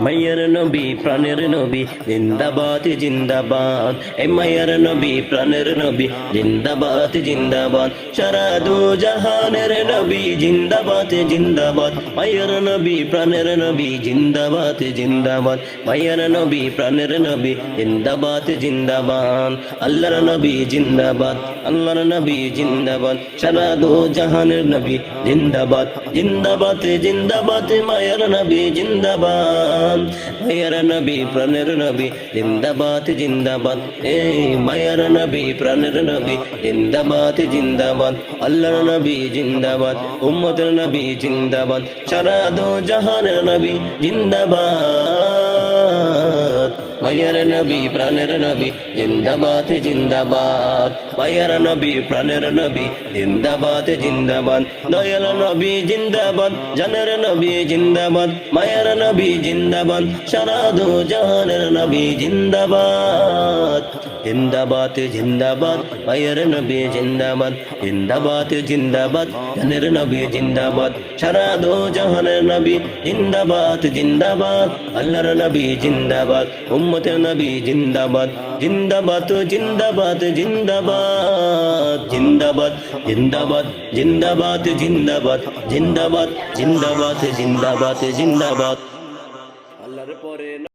மையர் নবী, প্রাণের নবী, জিন্দাবাদ জিন্দাবাদ। এ মাইয়ার নবী, প্রাণের নবী, জিন্দাবাদ জিন্দাবাদ। সারা দু জাহানের নবী, জিন্দাবাদ জিন্দাবাদ। মাইয়ার নবী, প্রাণের নবী, জিন্দাবাদ জিন্দাবাদ। মাইয়ার নবী, প্রাণের নবী, জিন্দাবাদ জিন্দাবাদ। আল্লাহর নবী, জিন্দাবাদ। আল্লাহর নবী, জিন্দাবাদ। সারা দু জাহানের নবী, জিন্দাবাদ। জিন্দাবাদ জিন্দাবাদ, মায়ের নবী, জিন্দাবাদ। মায়ের নবী, প্রাণের নবী, জিন্দাবাদ জিন্দাবাদ। এই মায়ার নবী, প্রাণের নবী, জিন্দাবাদ জিন্দাবাদ। আল্লাহর নবী, জিন্দাবাদ। উম্মতের নবী, জিন্দাবাদ। সারা দো জাহানের নবী, জিন্দাবাদ। মায়ের নবী, প্রাণের নবী, জিন্দাবাদ জিন্দাবাদ। মায়ের নবী, প্রাণের নবী, জিন্দাবাদ জিন্দাবাদ। দয়াল নবী, জিন্দাবাদ। জানের নবী, জিন্দাবাদ। মায়ের নবী, জিন্দাবাদ। সারা দু জাহানের নবী, জিন্দাবাদ। জিন্দাবাদ জিন্দাবাদ। মায়ের নবী, জিন্দাবাদ। জিন্দাবাদ জিন্দাবাদ। জানের নবী, জিন্দাবাদ। সারা দু জাহানের নবী, জিন্দাবাদ জিন্দাবাদ। আল্লাহর নবী, জিন্দাবাদ। উম্মতের নবী জিন্দাবাদ। জিন্দাবাদ জিন্দাবাদ জিন্দাবাদ। জিন্দাবাদ জিন্দাবাদ জিন্দাবাদ জিন্দাবাদ। জিন্দাবাদ জিন্দাবাদ জিন্দাবাদ জিন্দাবাদ। আল্লাহর পরে